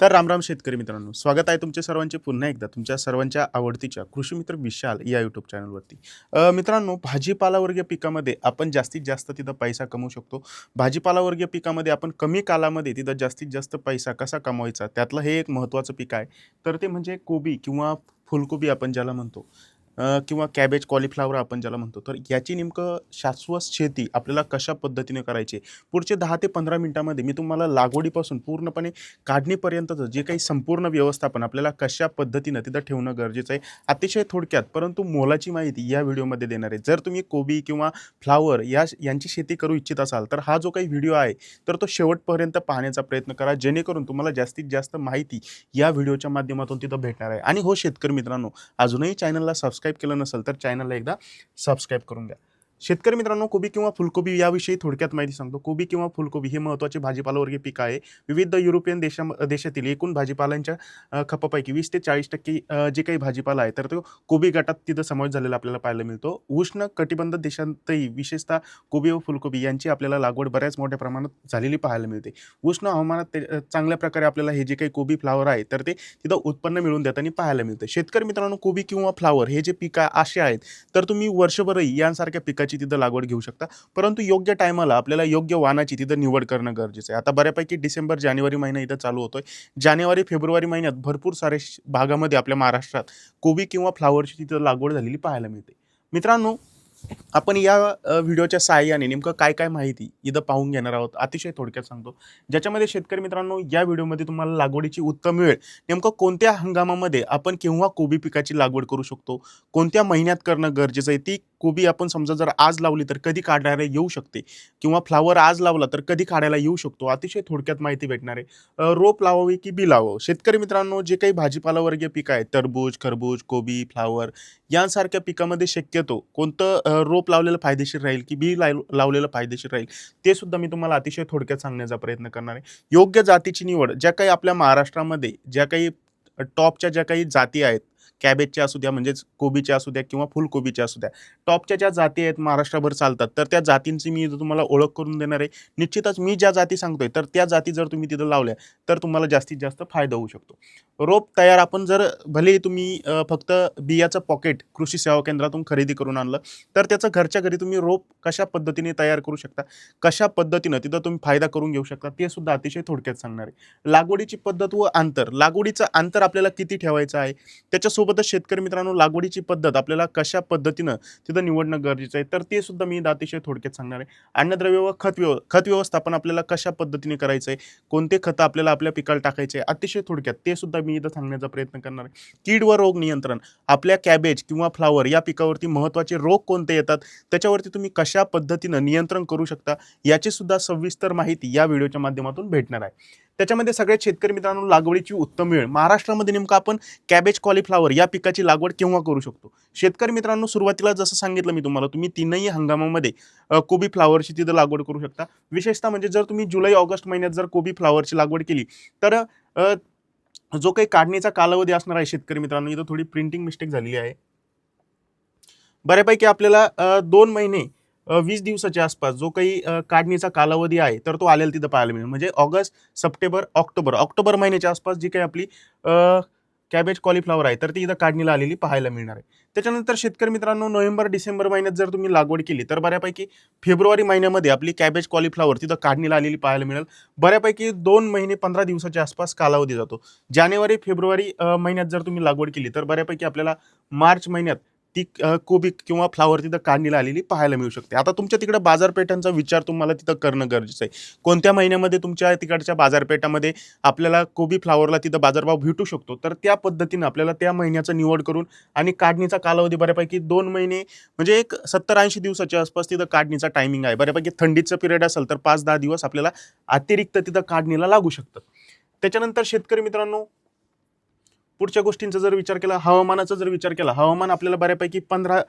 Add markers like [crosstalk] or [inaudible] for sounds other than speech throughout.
तर रामराम शेतकरी मित्रांनो स्वागत आहे तुमच्या सर्वांचे पुन्हा एकदा तुमच्या सर्वांच्या आवडतीच्या कृषी मित्र विशाल या यूट्यूब चॅनलवरती मित्रांनो भाजीपालावर्गीय पिकामध्ये आपण जास्तीत जास्त तिथं पैसा कमवू शकतो. भाजीपालावर्गीय पिकामध्ये आपण कमी कालामध्ये तिथं जास्तीत जास्त पैसा कसा कमवायचा? त्यातलं हे एक महत्त्वाचं पीक आहे. तर ते म्हणजे कोबी किंवा फुलकोबी आपण ज्याला म्हणतो. किंवा कॅबेज कॉलीफ्लावर आपण ज्याला म्हणतो तर याची नेमकं शाश्वत शेती आपल्याला कशा पद्धतीने करायची पुढचे दहा ते पंधरा मिनटामध्ये मी तुम्हाला लागवडीपासून पूर्णपणे काढणीपर्यंतचं जे काही संपूर्ण व्यवस्थापन आपल्याला कशा पद्धतीनं तिथं ठेवणं गरजेचं आहे अतिशय थोडक्यात परंतु मोलाची माहिती या व्हिडिओमध्ये देणार आहे. जर तुम्ही कोबी किंवा फ्लावर या यांची शेती करू इच्छित असाल तर हा जो काही व्हिडिओ आहे तर तो शेवटपर्यंत पाहण्याचा प्रयत्न करा जेणेकरून तुम्हाला जास्तीत जास्त माहिती या व्हिडिओच्या माध्यमातून तिथं भेटणार आहे. आणि हो शेतकरी मित्रांनो अजूनही चॅनलला सबस्क्राईब केलं नसेल तर चॅनलला एकदा सबस्क्राईब करून घ्या. शेतकरी मित्रांनो कोबी किंवा फुलकोबी याविषयी थोडक्यात माहिती सांगतो. कोबी किंवा फुलकोबी हे महत्त्वाचे भाजीपालावर्गीय पीक आहे. विविध युरोपियन देशा देशातील एकूण भाजीपाल्यांच्या खपापैकी वीस ते चाळीस टक्के जे काही भाजीपाला आहे तर तो कोबी गटात तिथं समावेश झालेला आपल्याला पाहायला मिळतो. उष्ण कटिबंध देशांतही विशेषतः कोबी व फुलकोबी यांची आपल्याला लागवड बऱ्याच मोठ्या प्रमाणात झालेली पाहायला मिळते. उष्ण हवामानात ते चांगल्या प्रकारे आपल्याला हे जे काही कोबी फ्लावर आहे तर ते तिथं उत्पन्न मिळून देताना पाहायला मिळतं. शेतकरी मित्रांनो कोबी किंवा फ्लावर हे जे पिकं असे आहेत तर तुम्ही वर्षभरही यांसारख्या पिकाची तिथं लागवड घेऊ शकता. परंतु योग्य टायमाला आपल्याला योग्य वाहनाची तिथं निवड करणं गरजेचं आहे. आता बऱ्यापैकी डिसेंबर जानेवारी महिना इथं चालू होतोय. जानेवारी फेब्रुवारी महिन्यात भरपूर सारे श- भागामध्ये आपल्या महाराष्ट्रात कोबी किंवा फ्लावरची तिथं लागवड झालेली पाहायला मिळते. मित्रांनो आपण या व्हिडिओच्या सहाय्याने नेमकं काय काय माहिती इथं पाहून घेणार आहोत अतिशय थोडक्यात सांगतो. ज्याच्यामध्ये शेतकरी मित्रांनो या व्हिडिओमध्ये तुम्हाला लागवडीची उत्तम वेळ नेमकं कोणत्या हंगामामध्ये आपण केव्हा कोबी पिकाची लागवड करू शकतो कोणत्या महिन्यात करणं गरजेचं आहे ती कोबी आपण समजा जर आज लावली तर कधी काढायला येऊ शकते? किंवा फ्लावर आज लावला तर कधी काढायला येऊ शकतो? अतिशय थोडक्यात माहिती भेटणार आहे. रोप लावावी की बी लावावं? शेतकरी मित्रांनो जे काही भाजीपालावर्गीय पिकं आहेत तरबूज खरबूज कोबी फ्लावर यांसारख्या पिकामध्ये शक्यतो कोणतं रोप लावलेलं फायदेशीर राहील की बी लाव लावलेलं फायदेशीर राहील ते सुद्धा मी तुम्हाला अतिशय थोडक्यात सांगण्याचा प्रयत्न करणार आहे. योग्य जातीची निवड ज्या काही आपल्या महाराष्ट्रामध्ये ज्या काही टॉपच्या ज्या काही जाती आहेत कॅबेजच्या असू द्या म्हणजेच कोबीच्या असू द्या किंवा फुलकोबीच्या असू द्या टॉपच्या ज्या जाती आहेत महाराष्ट्रभर चालतात तर त्या जातींची मी तुम्हाला ओळख करून देणार आहे निश्चितच मी ज्या जाती सांगतोय तर त्या जाती जर तुम्ही तिथं लावल्या तर तुम्हाला जास्तीत जास्त फायदा होऊ शकतो. रोप तयार आपण जर भले तुम्ही फक्त बियाचं पॉकेट कृषी सेवा केंद्रातून खरेदी करून आणलं तर त्याचं घरच्या घरी तुम्ही रोप कशा पद्धतीने तयार करू शकता कशा पद्धतीनं तिथं तुम्ही फायदा करून घेऊ शकता ते सुद्धा अतिशय थोडक्यात सांगणार आहे. लागवडीची पद्धत व अंतर लागवडीचं अंतर आपल्याला किती ठेवायचं आहे त्याच्यासोबत त्याच्यासोबतच शेतकरी मित्रांनो लागवडीची पद्धत आपल्याला कशा पद्धतीनं तिथं निवडणं गरजेचं आहे तर ते सुद्धा मी इथं अतिशय थोडक्यात सांगणार आहे. अन्नद्रव्य व खत व्यव खत व्यवस्थापन आपल्याला कशा पद्धतीने करायचं आहे कोणते खतं आपल्याला आपल्या पिकाला टाकायचे आहे अतिशय थोडक्यात ते सुद्धा मी इथं सांगण्याचा प्रयत्न करणार आहे. कीड व रोग नियंत्रण आपल्या कॅबेज किंवा फ्लावर या पिकावरती महत्त्वाचे रोग कोणते येतात त्याच्यावरती तुम्ही कशा पद्धतीनं नियंत्रण करू शकता याची सुद्धा सविस्तर माहिती या व्हिडिओच्या माध्यमातून भेटणार आहे. त्याच्यामध्ये सगळ्यात शेतकरी मित्रांनो लागवडीची उत्तम वेळ. महाराष्ट्रामध्ये नेमकं आपण कॅबेज कॉलीफ्लावर या पिकाची लागवड केव्हा करू शकतो? शेतकरी मित्रांनो सुरुवातीला जसं सांगितलं मी तुम्हाला तुम्ही तीनही हंगामामध्ये कोबी फ्लावरची तिथं लागवड करू शकता. विशेषतः म्हणजे जर तुम्ही जुलै ऑगस्ट महिन्यात जर कोबी फ्लावरची लागवड केली तर जो काही काढणीचा कालावधी असणार आहे शेतकरी मित्रांनो इथं थोडी प्रिंटिंग मिस्टेक झालेली आहे. बऱ्यापैकी आपल्याला दोन महिने वीस दिवसाच्या आसपास जो काही काढणीचा कालावधी आहे तर तो आलेला तिथं पाहायला मिळेल. म्हणजे ऑगस्ट सप्टेंबर ऑक्टोबर ऑक्टोबर महिन्याच्या आसपास जी काही आपली कॅबेज कॉलीफ्लावर आहे तर ती इथं काढणीला आलेली पाहायला मिळणार आहे. त्याच्यानंतर शेतकरी मित्रांनो नोव्हेंबर डिसेंबर महिन्यात जर तुम्ही लागवड केली तर बऱ्यापैकी फेब्रुवारी महिन्यामध्ये आपली कॅबेज कॉलीफ्लावर तिथं काढणीला आलेली पाहायला मिळेल. बऱ्यापैकी दोन महिने पंधरा दिवसाच्या आसपास कालावधी जातो. जानेवारी फेब्रुवारी महिन्यात जर तुम्ही लागवड केली तर बऱ्यापैकी आपल्याला मार्च महिन्यात ती कोबी किंवा फ्लावर तिथं काढणीला आलेली पाहायला मिळू शकते. आता तुमच्या तिकडे बाजारपेठांचा विचार तुम्हाला तिथं करणं गरजेचं आहे. कोणत्या महिन्यामध्ये तुमच्या तिकडच्या बाजारपेठामध्ये आपल्याला कोबी फ्लावरला तिथं बाजारभाव भेटू शकतो? तर त्या पद्धतीनं आपल्याला त्या महिन्याचं निवड करून आणि काढणीचा कालावधी बऱ्यापैकी दोन महिने म्हणजे एक सत्तर ऐंशी दिवसाच्या आसपास तिथं काढणीचा टायमिंग आहे. बऱ्यापैकी थंडीचं पिरियड असेल तर पाच दहा दिवस आपल्याला अतिरिक्त तिथं काढणीला लागू शकतं. त्याच्यानंतर शेतकरी मित्रांनो पुढच्या गोष्टींचा जर विचार केला हवामानाचा जर विचार केला हवामान आपल्याला बऱ्यापैकी पंधरा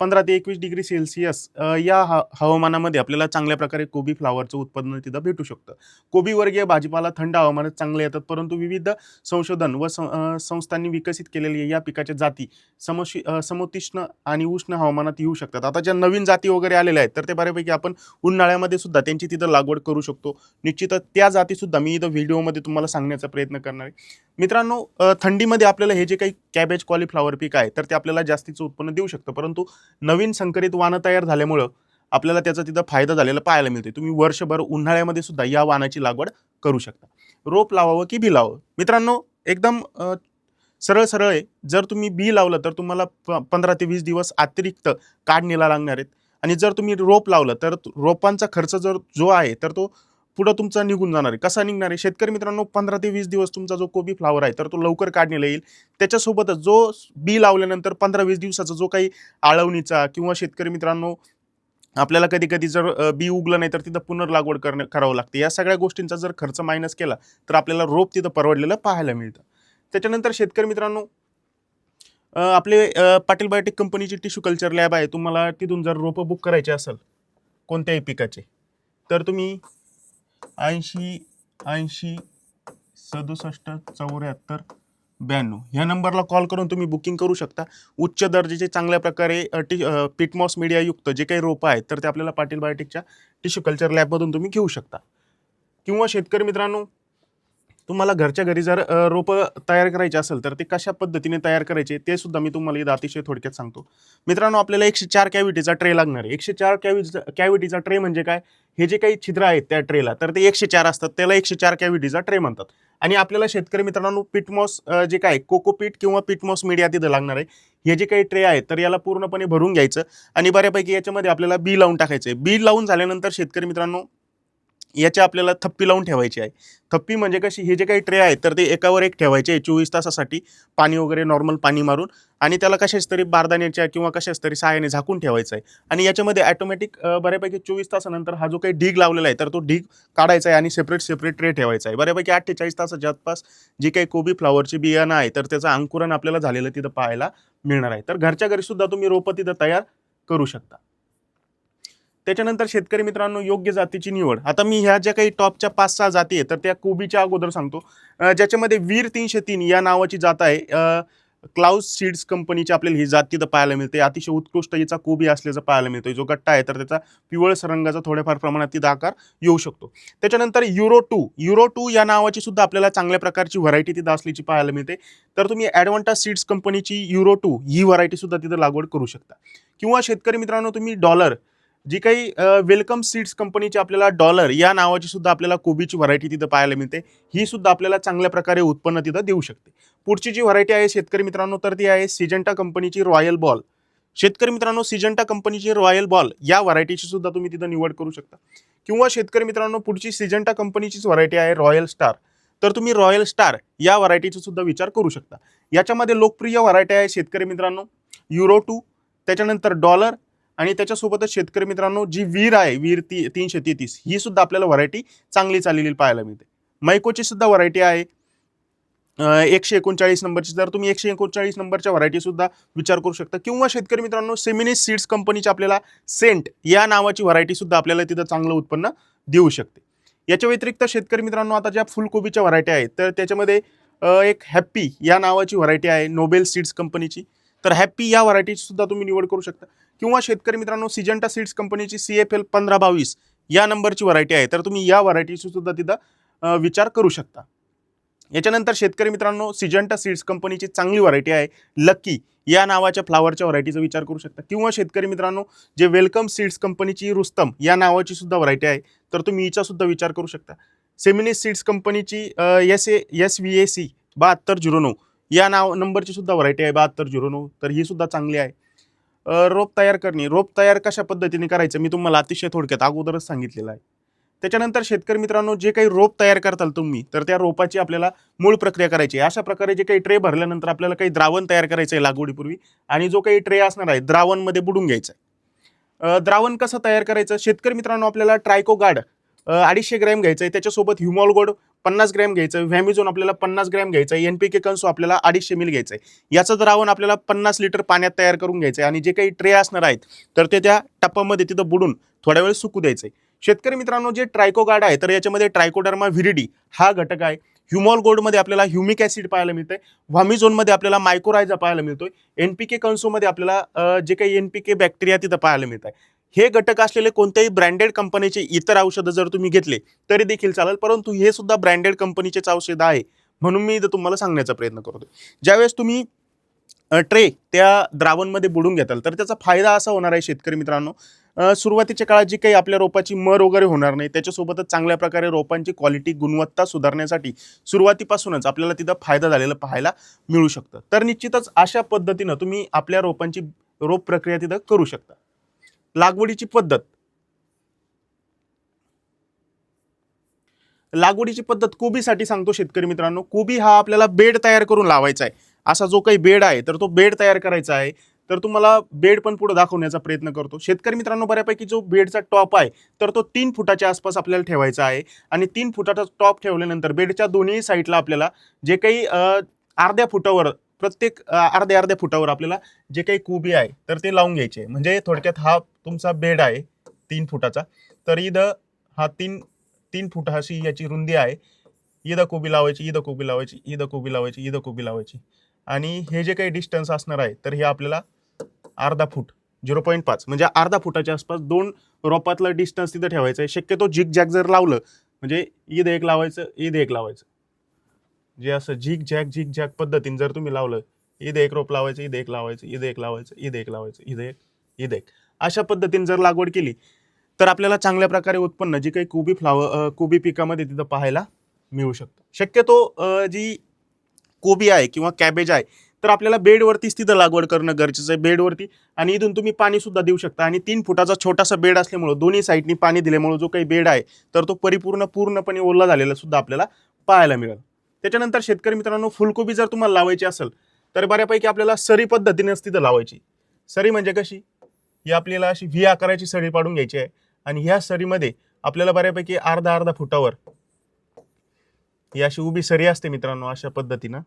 पंधरा ते एकवीस डिग्री सेल्सिअस या ह हवामानामध्ये आपल्याला चांगल्या प्रकारे कोबी फ्लावरचं उत्पन्न तिथं भेटू शकतं. कोबीवर्गीय भाजीपाला थंड हवामानात चांगले येतात परंतु विविध संशोधन व सं- संस्थांनी विकसित केलेल्या या पिकाच्या जाती समशी समोतिष्ण आणि उष्ण हवामानात येऊ शकतात. आता ज्या नवीन जाती वगैरे आलेल्या आहेत तर ते बऱ्यापैकी आपण उन्हाळ्यामध्ये सुद्धा त्यांची तिथं लागवड करू शकतो. निश्चितच त्या जातीसुद्धा मी इथं व्हिडिओमध्ये तुम्हाला सांगण्याचा प्रयत्न करणार आहे. मित्रांनो थंडीमध्ये आपल्याला हे जे काही कॅबेज कॉलीफ्लॉवर पीक आहे तर ते आपल्याला जास्तीचं उत्पन्न देऊ शकतं. परंतु नवीन संकरित वाणं तयार झाल्यामुळं आपल्याला त्याचा तिथं फायदा झालेला पाहायला मिळते तुम्ही वर्षभर उन्हाळ्यामध्ये सुद्धा या वाणाची लागवड करू शकता. रोप लावावं की बी लावावं? मित्रांनो एकदम सरळ सरळ आहे. जर तुम्ही बी लावलं तर तुम्हाला प पंधरा ते वीस दिवस अतिरिक्त काढणीला लागणार आहेत. आणि जर तुम्ही रोप लावलं तर रोपांचा खर्च जर जो आहे तर तो पुढं तुमचा निघून जाणार आहे. कसा निघणार आहे? शेतकरी मित्रांनो पंधरा ते वीस दिवस तुमचा जो कोबी फ्लावर आहे तर तो लवकर काढण्याला येईल. त्याच्यासोबतच जो बी लावल्यानंतर पंधरा वीस दिवसाचा जो काही आळवणीचा किंवा शेतकरी मित्रांनो आपल्याला कधी कधी जर बी उगलं नाही तर तिथं पुनर्लागवड करणं करावं लागते. या सगळ्या गोष्टींचा जर खर्च मायनस केला तर आपल्याला रोप तिथं परवडलेलं पाहायला मिळतं. त्याच्यानंतर शेतकरी मित्रांनो आपले पाटील बायोटेक कंपनीची टिश्यू कल्चर लॅब आहे. तुम्हाला तिथून जर रोपं बुक करायचे असेल कोणत्याही पिकाचे तर तुम्ही ऐंशी ऐंशी सदुसष्ट चौऱ्याहत्तर ब्याण्णव. ह्या नंबरला कॉल करून तुम्ही बुकिंग करू शकता. उच्च दर्जाचे चांगल्या प्रकारे टी पिटमॉस मीडियायुक्त जे काही रोपं आहेत तर ते आपल्याला पाटील बायोटिकच्या टिश्यू कल्चर लॅबमधून तुम्ही घेऊ शकता. किंवा शेतकरी मित्रांनो तुम्हाला घरच्या घरी जर रोपं तयार करायचे असेल तर ते कशा पद्धतीने तयार करायचे ते सुद्धा मी तुम्हाला इथं अतिशय थोडक्यात सांगतो. मित्रांनो आपल्याला एकशे चार कॅव्हिटीचा ट्रे लागणार आहे. एकशे चार कॅव्हिटीचा कॅव्हिटीचा ट्रे म्हणजे काय? हे जे काही छिद्र आहेत त्या ट्रेला तर ते एकशे चार असतात. त्याला एकशे चार कॅव्हिटीचा ट्रे म्हणतात. आणि आपल्याला शेतकरी मित्रांनो पिटमॉस जे काय कोकोपीट किंवा पिटमॉस मीडिया तिथं लागणार आहे. हे जे काही ट्रे आहेत तर याला पूर्णपणे भरून घ्यायचं आणि बऱ्यापैकी याच्यामध्ये आपल्याला बी लावून टाकायचं आहे. बी लावून झाल्यानंतर शेतकरी मित्रांनो याची आपल्याला थप्पी लावून ठेवायची आहे. थप्पी म्हणजे कशी? हे जे काही ट्रे आहेत तर ते एकावर एक ठेवायचे आहे चोवीस तासासाठी पाणी वगैरे नॉर्मल पाणी मारून. आणि त्याला कशाच तरी बारदाण्याच्या किंवा कशाच तरी सहाय्याने झाकून ठेवायचं आहे. आणि याच्यामध्ये ॲटोमॅटिक बऱ्यापैकी चोवीस तासानंतर हा जो काही ढीग लावलेला आहे तर तो ढीग काढायचा आहे आणि सेपरेट सेपरेट ट्रे ठेवायचा आहे. बऱ्यापैकी अठ्ठेचाळीस तासाच्या आसपास जी काही कोबी फ्लावरची बियाणं आहे तर त्याचं अंकुरण आपल्याला झालेलं तिथं पाहायला मिळणार आहे. तर घरच्या घरीसुद्धा तुम्ही रोपं तिथं तयार करू शकता. त्याच्यानंतर शेतकरी मित्रांनो योग्य जातीची निवड. आता मी ह्या ज्या काही टॉपच्या पाच सहा जाती आहेत तर त्या कोबीच्या अगोदर सांगतो. ज्याच्यामध्ये वीर तीनशे तीन या नावाची जात आहे. क्लाउज सीड्स कंपनीची आपल्याला ही जात तिथं पाहायला मिळते. अतिशय उत्कृष्ट हिचा कोबी असल्याचं पाहायला मिळतो जो गट्टा आहे तर त्याचा पिवळस रंगाचा थोड्याफार प्रमाणात तिथं आकार येऊ शकतो. त्याच्यानंतर युरो टू. युरो टू या नावाची सुद्धा आपल्याला चांगल्या प्रकारची व्हरायटी तिथं असल्याची पाहायला मिळते. तर तुम्ही ॲडव्हान्टा सीड्स कंपनीची युरो टू ही व्हरायटी सुद्धा तिथं लागवड करू शकता. किंवा शेतकरी मित्रांनो तुम्ही डॉलर जी काही वेलकम सीड्स कंपनीची आपल्याला डॉलर या नावाची सुद्धा आपल्याला कोबीची व्हरायटी तिथं पाहायला मिळते. ही सुद्धा आपल्याला चांगल्या प्रकारे उत्पन्न तिथं देऊ शकते. पुढची जी व्हरायटी आहे शेतकरी मित्रांनो तर ती आहे सिजंटा कंपनीची रॉयल बॉल. शेतकरी मित्रांनो सिजंटा कंपनीची रॉयल बॉल या व्हरायटीची सुद्धा तुम्ही तिथं निवड करू शकता. किंवा शेतकरी मित्रांनो पुढची सिजंटा कंपनीचीच व्हरायटी आहे रॉयल स्टार. तर तुम्ही रॉयल स्टार या व्हरायटीचा सुद्धा विचार करू शकता. याच्यामध्ये लोकप्रिय व्हरायटी आहे शेतकरी मित्रांनो युरो टू. त्याच्यानंतर डॉलर आणि त्याच्यासोबतच शेतकरी मित्रांनो जी वीर आहे वीर ती तीनशे तेहतीस ही सुद्धा आपल्याला व्हरायटी चांगली चाललेली पाहायला मिळते. मैकोची सुद्धा व्हरायटी आहे. एकशे एकोणचाळीस नंबरची जर तुम्ही एकशे एकोणचाळीस नंबरच्या व्हरायटीसुद्धा विचार करू शकता किंवा शेतकरी मित्रांनो सेमिनिस सीड्स कंपनीची आपल्याला सेंट या नावाची व्हरायटीसुद्धा आपल्याला तिथं चांगलं उत्पन्न देऊ शकते. याच्या व्यतिरिक्त शेतकरी मित्रांनो आता ज्या फुलकोबीच्या व्हरायटी आहेत तर त्याच्यामध्ये एक हॅप्पी या नावाची व्हरायटी आहे नोबेल सीड्स कंपनीची तर हॅप्पी या व्हरायटीची सुद्धा तुम्ही निवड करू शकता. किंवा शेतकरी मित्रांनो सिजंटा सीड्स कंपनीची सी एफ एल पंधरा बावीस या नंबरची व्हरायटी आहे. तर तुम्ही या व्हरायटीची सुद्धा तिथं विचार करू शकता. याच्यानंतर शेतकरी मित्रांनो सिजंटा सीड्स कंपनीची चांगली व्हरायटी आहे. लक्की या नावाच्या फ्लावरच्या व्हरायटीचा विचार करू शकता. किंवा शेतकरी मित्रांनो जे वेलकम सीड्स कंपनीची रुस्तम या नावाची सुद्धा व्हरायटी आहे. तर तुम्ही हिचा सुद्धा विचार करू शकता. सेमिनिस सीड्स कंपनीची S A S V A C बहात्तर झिरो नऊ या नाव नंबरची सुद्धा व्हरायटी आहे बहात्तर झिरो नऊ. तर ही सुद्धा चांगली आहे. रोप तयार करणे. रोप तयार कशा पद्धतीने करायचं मी तुम्हाला अतिशय थोडक्यात अगोदरच सांगितलेलं आहे. त्याच्यानंतर शेतकरी मित्रांनो जे काही रोप तयार करताल तुम्ही तर त्या रोपाची आपल्याला मूळ प्रक्रिया करायची आहे. अशा प्रकारे जे काही ट्रे भरल्यानंतर आपल्याला काही द्रावण तयार करायचं आहे लागवडीपूर्वी आणि जो काही ट्रे असणार आहे द्रावणमध्ये बुडून घ्यायचं आहे. द्रावण कसं तयार करायचं? शेतकरी मित्रांनो आपल्याला ट्रायको गार्ड अडीचशे ग्रॅम घ्यायचं आहे त्याच्यासोबत ह्युमॉल गोड पन्नास ग्रॅम घ्यायचं आहे व्हॅमिझोन आपल्याला पन्नास ग्रॅम घ्यायचं आहे एन पी के कन्सो आपल्याला अडीचशे मिल घ्यायचं आहे याचं द्रावण आपल्याला पन्नास लिटर पाण्यात तयार करून घ्यायचं आहे आणि जे काही ट्रे असणार आहेत तर ते त्या टप्पामध्ये तिथं बुडून थोड्या वेळ सुकू द्यायचं आहे शेतकरी मित्रांनो जे ट्रायकोगार्ड आहे तर याच्यामध्ये ट्रायकोडर्मा व्हिरिडी हा घटक आहे. ह्युमॉल गोल्डमध्ये आपल्याला ह्युमिक ॲसिड पाहायला मिळतंय. व्हामिझोनमध्ये आपल्याला मायक्रोरायझा पाहायला मिळतोय. एन पी के कन्सोमध्ये आपल्याला जे काही एन पी के बॅक्टेरिया तिथं पाहायला मिळत आहे हे घटक असलेले कोणत्याही ब्रँडेड कंपनीचे इतर औषधं जर तुम्ही घेतले तरी देखील चालेल. परंतु हे सुद्धा ब्रँडेड कंपनीचेच औषध आहे. म्हणून मी इथं तुम्हाला सांगण्याचा प्रयत्न करतो ज्यावेळेस तुम्ही ट्रे त्या द्रावणमध्ये बुडून घेताल तर त्याचा फायदा असा होणार आहे शेतकरी मित्रांनो. सुरुवातीच्या काळात जी काही आपल्या रोपाची मर वगैरे होणार नाही त्याच्यासोबतच चांगल्या प्रकारे रोपांची क्वालिटी गुणवत्ता सुधारण्यासाठी सुरुवातीपासूनच आपल्याला तिथं फायदा झालेला पाहायला मिळू शकतं. तर निश्चितच अशा पद्धतीनं तुम्ही आपल्या रोपांची रोप प्रक्रिया तिथं करू शकता. लागवडीची पद्धत. लागवडीची पद्धत कोबीसाठी सांगतो शेतकरी मित्रांनो. कोबी हा आपल्याला बेड तयार करून लावायचा आहे. असा जो काही बेड आहे तर तो बेड तयार करायचा आहे. तर तुम्हाला बेड पण पुढे दाखवण्याचा प्रयत्न करतो. शेतकरी मित्रांनो बऱ्यापैकी जो बेडचा टॉप आहे तर तो तीन फुटाच्या आसपास आपल्याला ठेवायचा आहे. आणि तीन फुटाचा टॉप ठेवल्यानंतर बेडच्या दोन्ही साईडला आपल्याला जे काही अर्ध्या फुटावर प्रत्येक अर्ध्या अर्ध्या फुटावर आपल्याला जे काही कोबी आहे तर ते लावून घ्यायचे. आहे. म्हणजे थोडक्यात हा तुमचा बेड आहे तीन फुटाचा. तर इथं हा तीन तीन फूट अशी याची रुंदी आहे. इथं कोबी लावायची इथं कोबी लावायची इथं कोबी लावायची इथं कोबी लावायची. आणि हे जे काही डिस्टन्स असणार आहे तर हे आपल्याला अर्धा फूट झिरो पॉईंट पाच म्हणजे अर्धा फुटाच्या आसपास दोन रोपातलं डिस्टन्स तिथं ठेवायचं आहे. शक्यतो झिक जॅक जर लावलं म्हणजे ईद एक लावायचं ईद एक लावायचं. जे असं झिक झॅक झिक झॅक पद्धतीने जर तुम्ही लावलं ईद एक रोप लावायचं ईद एक लावायचं ईद एक लावायचं ईद एक लावायचं ईद एक ईद एक. अशा पद्धतीने जर लागवड केली तर आपल्याला चांगल्या प्रकारे उत्पन्न जी काही कोबी फ्लावर कोबी पिकामध्ये तिथं पाहायला मिळू शकतं. शक्यतो जी कोबी आहे किंवा कॅबेज आहे तर आपल्याला बेडवरतीच तिथं लागवड करणं गरजेचं आहे. बेडवरती आणि इथून तुम्ही पाणीसुद्धा देऊ शकता. आणि तीन फुटाचा छोटासा बेड असल्यामुळं दोन्ही साईडनी पाणी दिल्यामुळं जो काही बेड आहे तर तो परिपूर्ण पूर्णपणे ओला झालेला सुद्धा आपल्याला पाहायला मिळेल. त्याच्यानंतर शेतकरी मित्रांनो फुलकोबी जर तुम्हाला लावायची असेल तर बऱ्यापैकी आपल्याला सरी पद्धतीनेच तिथं लावायची. सरी म्हणजे कशी? ही आपल्याला अशी व्ही आकाराची सडी पाडून घ्यायची आहे. आणि ह्या सरीमध्ये आपल्याला बऱ्यापैकी अर्धा अर्धा फुटावर ही अशी उभी सरी असते मित्रांनो अशा पद्धतीनं.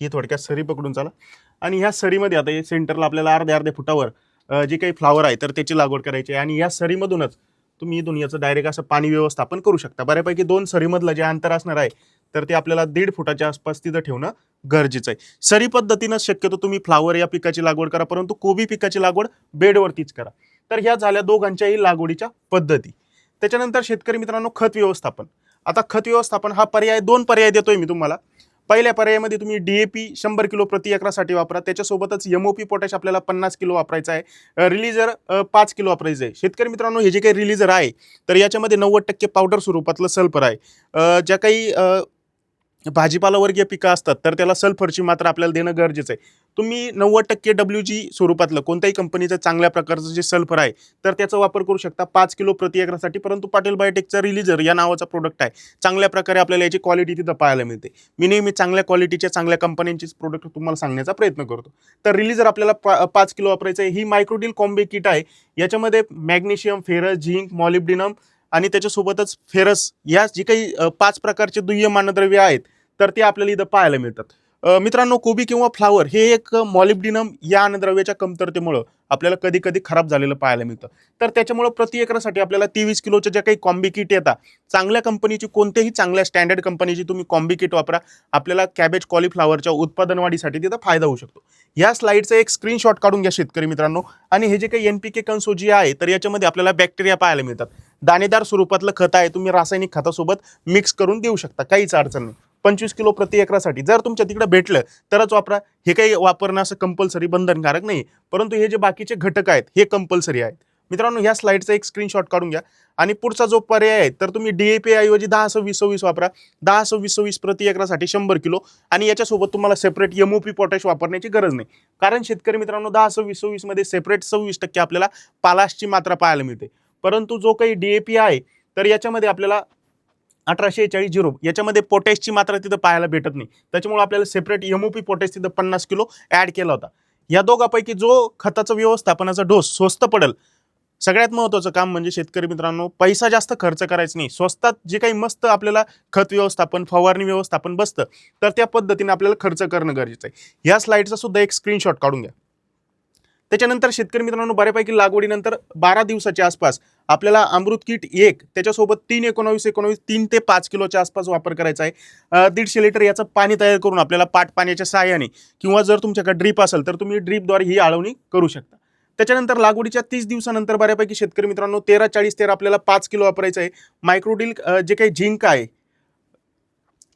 ही थोडक्यात सरी पकडून चाला. आणि ह्या सरीमध्ये आता सेंटरला आपल्याला अर्ध्या अर्ध्या फुटावर जे काही फ्लावर आहे तर त्याची लागवड करायची आहे. आणि या सरीमधूनच तुम्ही इथून याचं डायरेक्ट असं पाणी व्यवस्थापन करू शकता. बऱ्यापैकी दोन सरीमधलं जे अंतर असणार आहे तर ते आपल्याला दीड फुटाच्या आसपास तिथं ठेवणं गरजेचं आहे. सरी पद्धतीनं शक्यतो तुम्ही फ्लावर या पिकाची लागवड करा परंतु कोबी पिकाची लागवड बेडवरतीच करा. तर ह्या झाल्या दोघांच्याही लागवडीच्या पद्धती. त्याच्यानंतर शेतकरी मित्रांनो खत व्यवस्थापन. आता खत व्यवस्थापन हा पर्याय दोन पर्याय देतोय मी तुम्हाला. पहिल्या पर्यायामध्ये तुम्ही डी ए पी शंभर किलो प्रति एकरासाठी वापरा. त्याच्यासोबतच यम ओ पी पोटॅश आपल्याला पन्नास किलो वापरायचा आहे. रिलीजर पाच किलो वापरायचं आहे. शेतकरी मित्रांनो हे जे काही रिलीजर आहे तर याच्यामध्ये नव्वद टक्के पावडर स्वरूपातलं सल्फर आहे. ज्या काही भाजीपालावर्गीय पिकं असतात तर त्याला सल्फरची मात्रा आपल्याला देणं गरजेचं आहे. तुम्ही नव्वद टक्के डब्ल्यू जी स्वरूपातलं कोणत्याही कंपनीचं चांगल्या प्रकारचं जे सल्फर आहे तर त्याचा वापर करू शकता पाच किलो प्रति एकरासाठी परंतु पाटील बायोटेकचा रिलीजर या नावाचा प्रोडक्ट आहे. चांगल्या प्रकारे आपल्याला याची क्वालिटी तिथं पाहायला मिळते. मी नेहमी चांगल्या क्वालिटीच्या चांगल्या कंपन्यांचीच प्रोडक्ट तुम्हाला सांगण्याचा प्रयत्न करतो. तर रिलीजर आपल्याला पा पाच किलो वापरायचं आहे. ही मायक्रोडील कॉम्बे किट आहे. याच्यामध्ये मॅग्नेशियम फेरस झिंक मॉलिब्डिनम आणि त्याच्यासोबतच फेरस या जी काही पाच प्रकारचे दुय्य मानद्रव्य आहेत तर ते आपल्याला इथं पाहायला मिळतात. मित्रांनो कोबी किंवा फ्लावर हे एक मॉलिब्डिनम या अन्नद्रव्याच्या कमतरतेमुळं आपल्याला कधी कधी खराब झालेलं पाहायला मिळतं. तर त्याच्यामुळं प्रति एकरासाठी आपल्याला तेवीस किलोच्या ज्या काही कॉम्बी किट येतात चांगल्या कंपनीची कोणत्याही चांगल्या स्टँडर्ड कंपनीची तुम्ही कॉम्बी किट वापरा आपल्याला कॅबेज कॉलीफ्लावरच्या उत्पादन वाढीसाठी तिथं फायदा होऊ शकतो. या स्लाईडचा एक स्क्रीनशॉट काढून घ्या शेतकरी मित्रांनो. आणि हे जे काही एन पी के कन्सो आहे तर याच्यामध्ये आपल्याला बॅक्टेरिया पाहायला मिळतात. दाणेदार स्वरूपातलं खत आहे तुम्ही रासायनिक खतासोबत मिक्स करून देऊ शकता काहीच अडचण नाही. पंचवीस किलो प्रति एकरासाठी जर तुमच्या तिकडे भेटलं तरच वापरा. हे काही वापरणं असं कंपल्सरी बंधनकारक नाही. परंतु हे जे बाकीचे घटक आहेत हे कंपल्सरी आहेत. मित्रांनो ह्या स्लाईडचा एक स्क्रीनशॉट काढून घ्या. आणि पुढचा जो पर्याय आहे तर तुम्ही डीएपी ऐवजी दहा सव्वीस सव्वीस वापरा. दहा सव्वीस सव्वीस प्रति एकरासाठी शंभर किलो. आणि याच्यासोबत तुम्हाला सेपरेट एमओपी पोटॅश वापरण्याची गरज नाही. कारण शेतकरी मित्रांनो दहा सव्वीस सव्वीसमध्ये सेपरेट सव्वीस टक्के आपल्याला पालाशची मात्रा पाहायला मिळते. परंतु जो काही डीएपी आहे तर याच्यामध्ये आपल्याला अठराशे चाळीस झिरो. याच्यामध्ये पोटॅशची मात्रा तिथं पाहायला भेटत नाही. त्याच्यामुळे आपल्याला सेपरेट एमओपी पोटॅश तिथं पन्नास किलो ॲड केला होता. या दोघापैकी जो खताचं व्यवस्थापनाचा डोस स्वस्त पडेल सगळ्यात महत्त्वाचं काम म्हणजे शेतकरी मित्रांनो पैसा जास्त खर्च करायचा नाही. स्वस्तात जे काही मस्त आपल्याला खत व्यवस्थापन फवारणी व्यवस्थापन बसतं तर त्या पद्धतीने आपल्याला खर्च करणं गरजेचं आहे. या स्लाईडचा सुद्धा एक स्क्रीनशॉट काढून घ्या. त्याच्यानंतर शेतकरी मित्रांनो बऱ्यापैकी लागवडीनंतर बारा दिवसाच्या आसपास आपल्याला अमृत किट एक त्याच्यासोबत तीन एकोणावीस एकोणावीस तीन ते पाच किलोच्या आसपास वापर करायचा आहे. दीडशे लिटर याचं पाणी तयार करून आपल्याला पाट पाण्याच्या सहाय्याने किंवा जर तुमच्याकडे ड्रीप असेल तर तुम्ही ड्रीपद्वारे ही आळवणी करू शकता. त्याच्यानंतर लागवडीच्या तीस दिवसानंतर बऱ्यापैकी शेतकरी मित्रांनो तेरा चाळीस तेरा आपल्याला पाच किलो वापरायचं आहे. मायक्रोडील जे काही झिंक आहे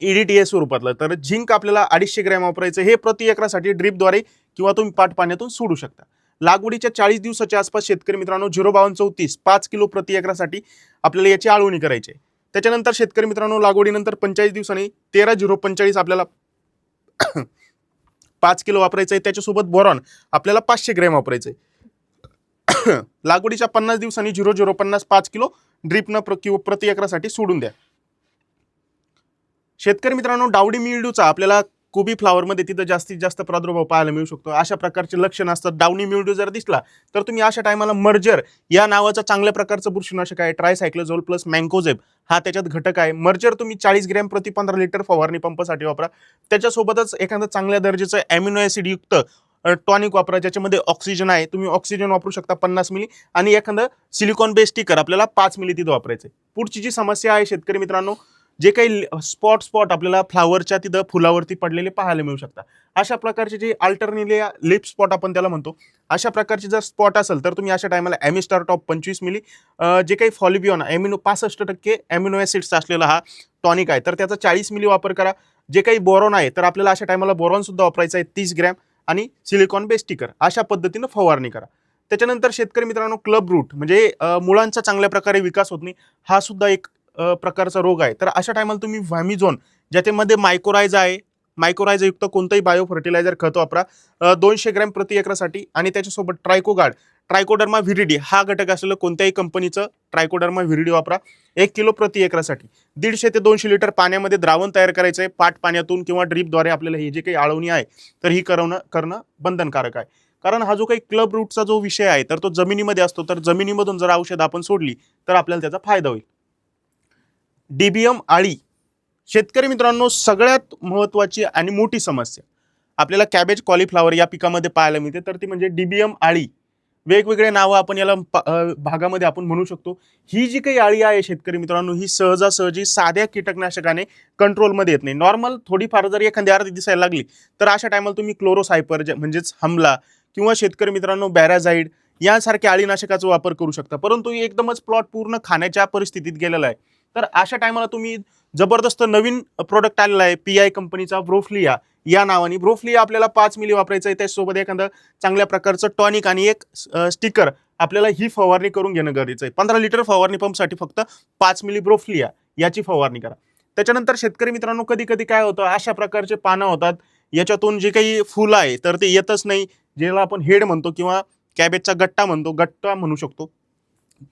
ईडीटीए स्वरूपातलं तर झिंक आपल्याला अडीचशे ग्रॅम वापरायचं हे प्रति एकरासाठी ड्रीपद्वारे किंवा तुम्ही पाट पाण्यातून सोडू शकता. लागवडीच्या चाळीस दिवसाच्या आसपास शेतकरी मित्रांनो झिरो बावन्न चौतीस पाच किलो प्रति एकरासाठी आपल्याला याची आळवणी करायची आहे. त्याच्यानंतर शेतकरी मित्रांनो लागवडीनंतर पंचेचाळीस दिवसांनी तेरा झिरो पंचेचाळीस आपल्याला [coughs] पाच किलो वापरायचं आहे. त्याच्यासोबत बोरॉन आपल्याला पाचशे ग्रॅम वापरायचं आहे. [coughs] लागवडीच्या पन्नास दिवसांनी झिरो झिरो पन्नास पाच किलो ड्रीपनं प्र किंवा प्रति एकरासाठी सोडून द्या. शेतकरी मित्रांनो डावडी मिल्ड्यूचा आपल्याला कोबी फ्लावरमध्ये तिथं जास्तीत जास्त प्रादुर्भाव पाहायला मिळू शकतो. अशा प्रकारचे लक्षण असतात. डावणी मिल्ड्यू जर दिसला तर तुम्ही अशा टायमाला मर्जर या नावाचा चांगल्या प्रकारचं बुरशीनाशक आहे. ट्रायसायक्लोझोल प्लस मँकोझेब हा त्याच्यात घटक आहे. मर्जर तुम्ही चाळीस ग्रॅम प्रति पंधरा लिटर फवारणी पंपासाठी वापरा. त्याच्यासोबतच एखादं चांगल्या दर्जाचं ॲमिनो ॲसिडयुक्त टॉनिक वापरा ज्याच्यामध्ये ऑक्सिजन आहे. तुम्ही ऑक्सिजन वापरू शकता पन्नास मिली आणि एखादं सिलिकॉन बेस्टिकर आपल्याला पाच मिली तिथं वापरायचं आहे पुढची जी समस्या आहे शेतकरी मित्रांनो जे काही स्पॉट स्पॉट आपल्याला फ्लावरच्या तिथं फुलावरती पडलेले पाहायला मिळू शकतात. अशा प्रकारचे जे अल्टरनेले लिप स्पॉट आपण त्याला म्हणतो अशा प्रकारचे जर स्पॉट असेल तर तुम्ही अशा टायमाला ॲमिस्टार टॉप पंचवीस मिली जे काही फॉलिबियॉन ॲमिनो पासष्ट टक्के ॲमिनो ॲसिड्स असलेला हा टॉनिक आहे तर त्याचा चाळीस मिली वापर करा. जे काही बोरॉन आहे तर आपल्याला अशा टायमाला बोरॉनसुद्धा वापरायचं आहे तीस ग्रॅम आणि सिलिकॉन बेस्टिकर अशा पद्धतीनं फवारणी करा. त्याच्यानंतर शेतकरी मित्रांनो क्लब रूट म्हणजे मुळांचा चांगल्या प्रकारे विकास होत नाही हा सुद्धा एक प्रकारचा रोग आहे. तर अशा टायमाला तुम्ही व्हॅमिझोन ज्याच्यामध्ये मायक्रोरायझ आहे मायक्रोरायझयुक्त कोणतंही बायो फर्टिलायझर खत वापरा. दोनशे ग्रॅम प्रति एकरासाठी आणि त्याच्यासोबत ट्रायकोगार्ड ट्रायकोडर्मा व्हिरिडी हा घटक असलेलं कोणत्याही कंपनीचं ट्रायकोडर्मा व्हिरिडी वापरा. एक किलो प्रति एकरासाठी. दीडशे ते दोनशे लिटर पाण्यामध्ये द्रावण तयार करायचं आहे पाट पाण्यातून किंवा ड्रीपद्वारे आपल्याला हे जे काही आळवणी आहे तर ही करवणं करणं बंधनकारक आहे. कारण हा जो काही क्लब रूटचा जो विषय आहे तर तो जमिनीमध्ये असतो. तर जमिनीमधून जर औषध आपण सोडली तर आपल्याला त्याचा फायदा होईल. डीबीएम आळी. शेतकरी मित्रांनो सगळ्यात महत्त्वाची आणि मोठी समस्या. आपल्याला कॅबेज कॉलीफ्लावर या पिकामध्ये पाहायला मिळते. तर ती म्हणजे डीबीएम आळी. वेगवेगळे नावं आपण याला प- भागामध्ये आपण म्हणू शकतो. ही जी काही आळी आहे शेतकरी मित्रांनो ही सहजासहजी साध्या कीटकनाशकाने कंट्रोलमध्ये येत नाही. नॉर्मल थोडीफार जर एखादी अर्धी दिसायला लागली तर अशा टायमाला तुम्ही क्लोरोसायपर जे- म्हणजेच हमला किंवा शेतकरी मित्रांनो बॅराझाईड यासारख्या अळीनाशकाचा वापर करू शकता. परंतु एकदमच प्लॉट पूर्ण खाण्याच्या परिस्थितीत गेलेला आहे. तर अशा टायमाला तुम्ही जबरदस्त नवीन प्रोडक्ट आलेला आहे पी आय कंपनीचा ब्रोफलिया या नावाने. ब्रोफलिया आपल्याला पाच मिली वापरायचं आहे. त्यासोबत एखादं चांगल्या प्रकारचं टॉनिक आणि एक स्टिकर आपल्याला ही फवारणी करून घेणं गरजेचं आहे. पंधरा लिटर फवारणी पंपसाठी फक्त पाच मिली ब्रोफलिया याची फवारणी करा. त्याच्यानंतर शेतकरी मित्रांनो कधी कधी काय होतं अशा प्रकारचे पानं होतात याच्यातून जे काही फुलं आहे तर ते येतच नाही. ज्याला आपण हेड म्हणतो किंवा कॅबेजचा गट्टा म्हणतो गट्टा म्हणू शकतो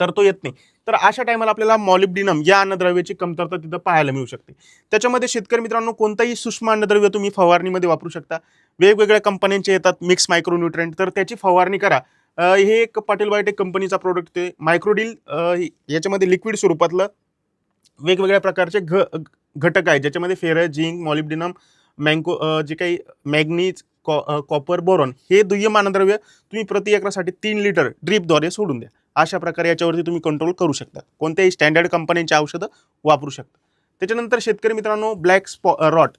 तर तो येत नाही. तर अशा टायमाला आपल्याला मॉलिब्डिनम या अन्नद्रव्याची कमतरता तिथं पाहायला मिळू शकते. त्याच्यामध्ये शेतकरी मित्रांनो कोणताही सूक्ष्म अन्नद्रव्य तुम्ही फवारणीमध्ये वापरू शकता. वेगवेगळ्या कंपन्यांचे येतात मिक्स मायक्रोन्युट्रेंट तर त्याची फवारणी करा. हे एक पाटील बायोटेक कंपनीचा प्रोडक्ट ते मायक्रोडील याच्यामध्ये लिक्विड स्वरूपातलं वेगवेगळ्या प्रकारचे घ घटक आहेत. ज्याच्यामध्ये फेर झिंक मॉलिब्डिनम मँको जे काही मॅग्नीज कॉ कॉपर बोरॉन हे दुय्यम अन्नद्रव्य तुम्ही प्रति एकरासाठी तीन लिटर ड्रीपद्वारे सोडून द्या. अशा प्रकारे याच्यावरती तुम्ही कंट्रोल करू शकता. कोणत्याही स्टँडर्ड कंपन्यांची औषधं वापरू शकता. त्याच्यानंतर शेतकरी मित्रांनो ब्लॅक स्पॉ रॉट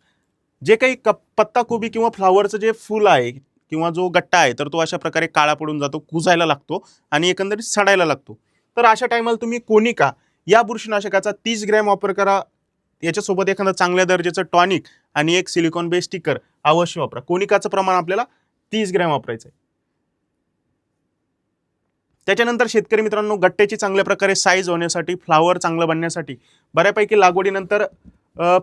जे काही कप पत्ताकोबी किंवा फ्लावरचं जे फूल आहे किंवा जो गट्टा आहे तर तो अशा प्रकारे काळा पडून जातो कुजायला लागतो आणि एकंदरीत सडायला लागतो. तर अशा टायमाला तुम्ही कोनिका या बुरशीनाशकाचा तीस ग्रॅम वापर करा. याच्यासोबत एखादं चांगल्या दर्जाचं टॉनिक आणि एक सिलिकॉन बेस स्टिकर अवश्य वापरा. कोनिकाचं प्रमाण आपल्याला तीस ग्रॅम वापरायचं आहे त्याच्यानंतर शेतकरी मित्रांनो गट्ट्याची चांगल्या प्रकारे साईज होण्यासाठी फ्लावर चांगलं बनण्यासाठी बऱ्यापैकी लागवडीनंतर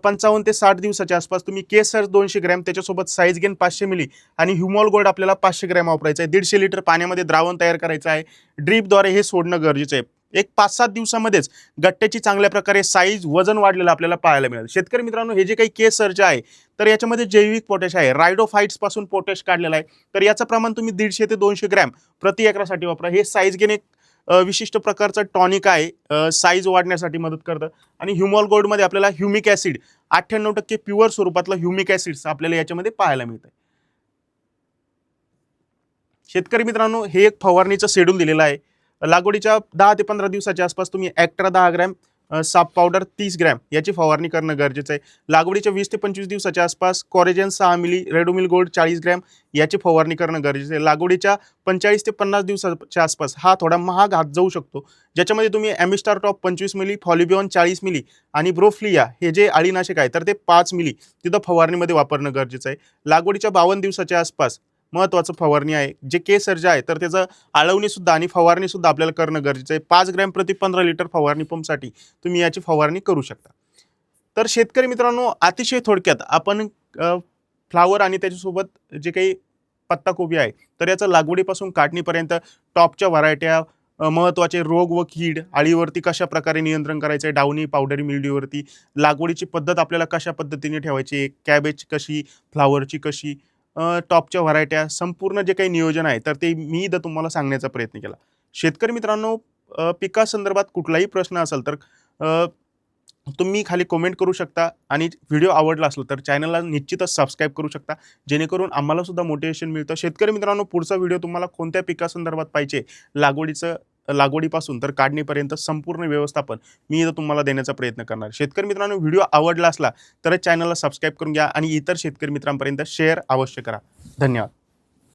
पंचावन्न ते साठ दिवसाच्या आसपास तुम्ही केसर दोनशे ग्रॅम त्याच्यासोबत साईज गेन पाचशे मिली आणि ह्युमॉल गोल्ड आपल्याला पाचशे ग्रॅम वापरायचं आहे. दीडशे लिटर पाण्यामध्ये द्रावण तयार करायचं आहे. ड्रीपद्वारे हे सोडणं गरजेचं आहे. एक पाच सात दिवसामध्येच गट्ट्याची चांगल्या प्रकारे साईज वजन वाढलेलं आपल्याला पाहायला मिळेल. शेतकरी मित्रांनो हे जे काही केस सर्ज आहे तर याच्यामध्ये जैविक पोटॅश आहे. रायडोफाईट्सपासून पोटॅश काढलेला आहे. तर याचं प्रमाण तुम्ही दीडशे ते दोनशे ग्रॅम प्रति एकरासाठी वापरा. हे साईज घेणे एक विशिष्ट प्रकारचं टॉनिक आहे. साईज वाढण्यासाठी मदत करतं. आणि ह्युमॉल गोल्डमध्ये आपल्याला ह्युमिक ॲसिड अठ्ठ्याण्णव टक्के प्युअर स्वरूपातलं ह्युमिक ॲसिड्स आपल्याला याच्यामध्ये पाहायला मिळतं शेतकरी मित्रांनो हे एक फवारणीचं शेड्यूल दिलेलं आहे. लागवडीच्या दहा ते पंधरा दिवसाच्या आसपास तुम्ही ॲक्ट्रा दहा ग्रॅम साप पावडर तीस ग्रॅम याची फवारणी करणं गरजेचं आहे. लागवडीच्या वीस ते पंचवीस दिवसाच्या आसपास कॉरेजन सहा मिली रेडोमिल गोल्ड चाळीस ग्रॅम याची फवारणी करणं गरजेचं आहे. लागवडीच्या पंचेचाळीस ते पन्नास दिवसाच्या आसपास हा थोडा महाग हात जाऊ शकतो. ज्याच्यामध्ये तुम्ही ॲमिस्टार टॉप पंचवीस मिली फॉलिबिऑन चाळीस मिली आणि ब्रोफ्लिया हे जे अळीनाशक आहे तर ते पाच मिली तिथं फवारणीमध्ये वापरणं गरजेचं आहे. लागवडीच्या बावन्न दिवसाच्या आसपास महत्त्वाचं फवारणी आहे. जे केसर्जा आहे तर त्याचं आळवणीसुद्धा आणि फवारणीसुद्धा आपल्याला करणं गरजेचं आहे. पाच ग्रॅम प्रति पंधरा लिटर फवारणी पंपसाठी तुम्ही याची फवारणी करू शकता. तर शेतकरी मित्रांनो अतिशय थोडक्यात आपण फ्लावर आणि त्याच्यासोबत जे काही पत्ताकोबी आहे तर याचं लागवडीपासून काढणीपर्यंत टॉपच्या व्हरायट्या महत्त्वाचे रोग व कीड आळीवरती कशा प्रकारे नियंत्रण करायचं आहे डावणी पावडरी मिल्डीवरती लागवडीची पद्धत आपल्याला कशा पद्धतीने ठेवायची आहे कॅबेज कशी फ्लावरची कशी टॉपच्या व्हरायट्या संपूर्ण जे काही नियोजन आहे तर ते मी इथं तुम्हाला सांगण्याचा प्रयत्न केला. शेतकरी मित्रांनो पिकासंदर्भात कुठलाही प्रश्न असेल तर तुम्ही खाली कमेंट करू शकता आणि व्हिडिओ आवडला असला तर चॅनलला निश्चितच सबस्क्राईब करू शकता. जेणेकरून आम्हाला सुद्धा मोटिवेशन मिळतं. शेतकरी मित्रांनो पुढचा व्हिडिओ तुम्हाला कोणत्या पिकासंदर्भात पाहिजे लागवडीचं लागवडीपासून तर काढणीपर्यंत संपूर्ण व्यवस्थापन मी इथं तुम्हाला देण्याचा प्रयत्न करणार. शेतकरी मित्रांनो व्हिडिओ आवडला असला तरच चॅनलला सबस्क्राईब करून घ्या आणि इतर शेतकरी मित्रांपर्यंत शेअर अवश्य करा. धन्यवाद.